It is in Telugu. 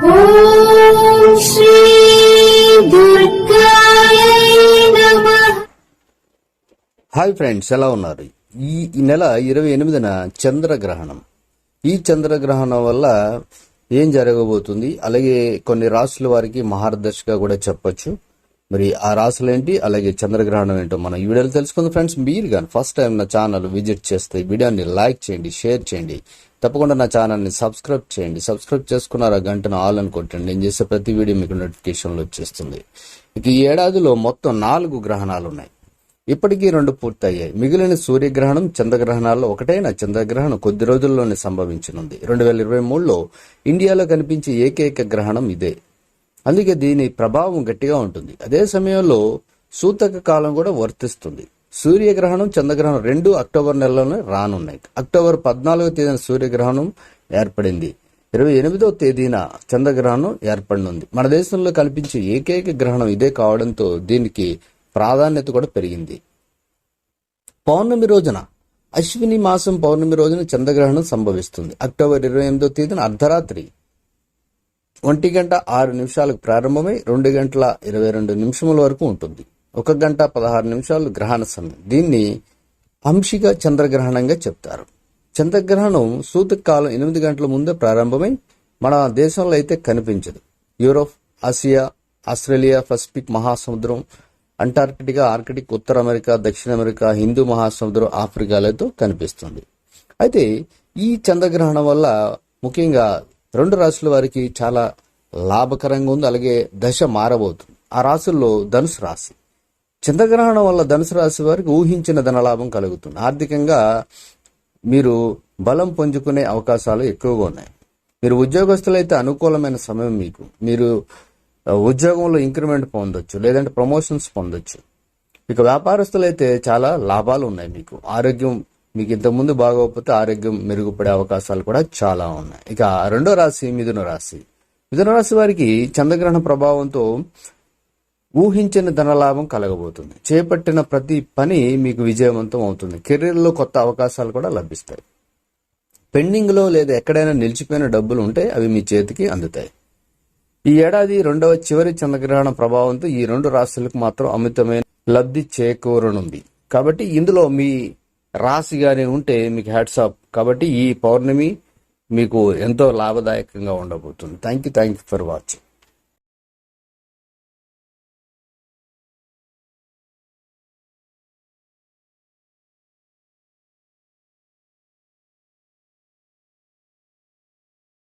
హాయ్ ఫ్రెండ్స్ ఎలా ఉన్నారు? ఈ నెల ఇరవై ఎనిమిదిన చంద్రగ్రహణం. ఈ చంద్రగ్రహణం వల్ల ఏం జరగబోతుంది? అలాగే కొన్ని రాసుల వారికి మహారదర్శిగా కూడా చెప్పొచ్చు. మరి ఆ రాసులు ఏంటి అలాగే చంద్రగ్రహణం ఏంటో మనం ఈ వీడియోలో తెలుసుకుందాం. ఫ్రెండ్స్ మీరు కానీ ఫస్ట్ టైం నా ఛానల్ విజిట్ చేస్తే ఈ వీడియోని లైక్ చేయండి షేర్ చేయండి. తప్పకుండా నా ఛానల్ని సబ్స్క్రైబ్ చేయండి. సబ్స్క్రైబ్ చేసుకున్నారు ఆ గంటను ఆల్ అని కొట్టండి. నేను చేసే ప్రతి వీడియో మీకు నోటిఫికేషన్లు వచ్చేస్తుంది. ఇక ఈ ఏడాదిలో మొత్తం నాలుగు గ్రహణాలు ఉన్నాయి. ఇప్పటికీ రెండు పూర్తయ్యాయి. మిగిలిన సూర్యగ్రహణం చంద్రగ్రహణాల్లో ఒకటైన చంద్రగ్రహణం కొద్ది రోజుల్లోనే సంభవించనుంది. రెండు వేల ఇరవై మూడులో ఇండియాలో కనిపించే ఏకైక గ్రహణం ఇదే. అందుకే దీని ప్రభావం గట్టిగా ఉంటుంది. అదే సమయంలో సూతక కాలం కూడా వర్తిస్తుంది. సూర్యగ్రహణం చంద్రగ్రహణం రెండు అక్టోబర్ నెలలోనే రానున్నాయి. అక్టోబర్ పద్నాలుగో తేదీన సూర్యగ్రహణం ఏర్పడింది. ఇరవై ఎనిమిదో తేదీన చంద్రగ్రహణం ఏర్పడనుంది. మన దేశంలో కనిపించే ఏకైక గ్రహణం ఇదే కావడంతో దీనికి ప్రాధాన్యత కూడా పెరిగింది. పౌర్ణమి రోజున అశ్విని మాసం పౌర్ణమి రోజున చంద్రగ్రహణం సంభవిస్తుంది. అక్టోబర్ ఇరవై ఎనిమిదో తేదీన అర్ధరాత్రి ఒంటి గంట ఆరు నిమిషాలకు ప్రారంభమై రెండు గంటల ఇరవై రెండు నిమిషముల వరకు ఉంటుంది. ఒక గంట పదహారు నిమిషాలు గ్రహణ సమయం. దీన్ని అంశిక చంద్రగ్రహణంగా చెప్తారు. చంద్రగ్రహణం సూతక కాలం ఎనిమిది గంటల ముందే ప్రారంభమై మన దేశంలో అయితే కనిపించదు. యూరోప్ ఆసియా ఆస్ట్రేలియా పసిఫిక్ మహాసముద్రం అంటార్కిటికా ఆర్కిటిక్ ఉత్తర అమెరికా దక్షిణ అమెరికా హిందూ మహాసముద్రం ఆఫ్రికాలతో కనిపిస్తుంది. అయితే ఈ చంద్రగ్రహణం వల్ల ముఖ్యంగా రెండు రాసుల వారికి చాలా లాభకరంగా ఉంది అలాగే దశ మారబోతుంది. ఆ రాశుల్లో ధనుసు రాశి. చంద్రగ్రహణం వల్ల ధనుసు రాశి వారికి ఊహించిన ధనలాభం కలుగుతుంది. ఆర్థికంగా మీరు బలం పుంజుకునే అవకాశాలు ఎక్కువగా ఉన్నాయి. మీరు ఉద్యోగస్తులైతే అనుకూలమైన సమయం మీకు. మీరు ఉద్యోగంలో ఇంక్రిమెంట్ పొందొచ్చు లేదంటే ప్రమోషన్స్ పొందొచ్చు. ఇక వ్యాపారస్తులైతే చాలా లాభాలు ఉన్నాయి మీకు. ఆరోగ్యం మీకు ఇంతకుముందు బాగోకపోతే ఆరోగ్యం మెరుగుపడే అవకాశాలు కూడా చాలా ఉన్నాయి. ఇక రెండో రాశి మిథున రాశి. మిథున రాశి వారికి చంద్రగ్రహణ ప్రభావంతో ఊహించిన ధనలాభం కలగబోతుంది. చేపట్టిన ప్రతి పని మీకు విజయవంతం అవుతుంది. కెరీర్లో కొత్త అవకాశాలు కూడా లభిస్తాయి. పెండింగ్లో లేదా ఎక్కడైనా నిలిచిపోయిన డబ్బులు ఉంటే అవి మీ చేతికి అందుతాయి. ఈ ఏడాది రెండవ చివరి చంద్రగ్రహణ ప్రభావంతో ఈ రెండు రాశులకు మాత్రం అమితమైన లబ్ధి చేకూరనుంది. కాబట్టి ఇందులో మీ రాశిగానే ఉంటే మీకు హ్యాట్సాప్ కాబట్టి ఈ పౌర్ణమి మీకు ఎంతో లాభదాయకంగా ఉండబోతుంది. Thank you thank you for watching